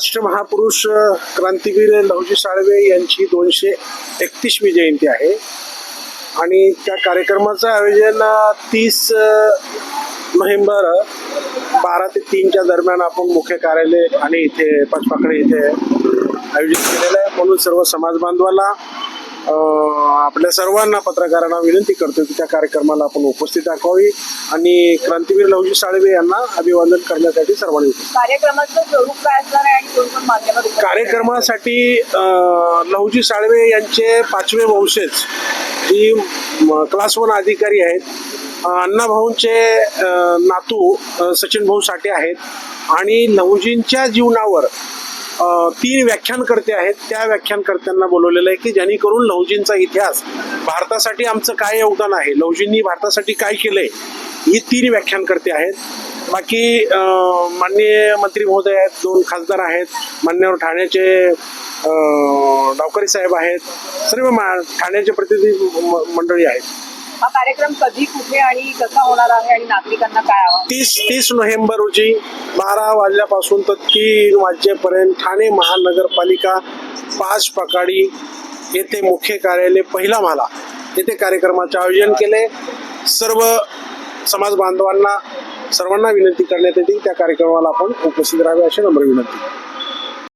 राष्ट्र महापुरुष क्रांतीवीर लहुजी साळवे यांची दोनशे एकतीसवी जयंती आहे. आणि त्या कार्यक्रमाचं आयोजन तीस नोव्हेंबर बारा ते तीनच्या दरम्यान आपण मुख्य कार्यालय आणि इथे पाचपाकडे इथे आयोजित केलेलं आहे. म्हणून सर्व समाज बांधवाला आपल्या सर्वांना पत्रकारांना विनंती करतो की त्या कार्यक्रमाला आपण उपस्थित दाखवावी आणि क्रांतीवीर लहुजी साळवे यांना अभिवादन करण्यासाठी सर्वांनी उपस्थित कार्यक्रमाचं स्वरूप काय असणार आहे आणि कोण कोण माध्यमात उपस्थित कार्यक्रमासाठी अ, लहुजी साळवे यांचे पाचवे वंशज जी क्लास वन अधिकारी आहेत. अण्णाभाऊंचे नातू सचिन भाऊ साठे आहेत. आणि लहुजींच्या जीवनावर तीन व्याख्यानकर्ते आहेत. त्या व्याख्यानकर्त्यांना बोलवलेलं आहे की जेणेकरून लहुजींचा इतिहास भारतासाठी आमचं काय योगदान आहे? लहुजींनी भारतासाठी काय केलंय? ही तीन व्याख्यानकर्ते आहेत. बाकी माननीय मंत्री महोदय आहेत. दोन खासदार आहेत. मान्यवर ठाण्याचे डावकरी साहेब आहेत. सर्व मा ठाण्याचे प्रतिनिधी म- मंडळी आहेत. हा कार्यक्रम कधी कुठे आणि कसा होणार आहे आणि नागरिकांना काय तीस तीस नोव्हेंबर रोजी बारा वाजल्यापासून तर तीन वाजेपर्यंत ठाणे महानगरपालिका पाच पकाडी येथे मुख्य कार्यालय पहिला माला येथे कार्यक्रमाचे आयोजन केले. सर्व समाज बांधवांना सर्वांना विनंती करण्यात येते. त्या कार्यक्रमाला आपण उपस्थित राहावे अशी नम्र विनंती.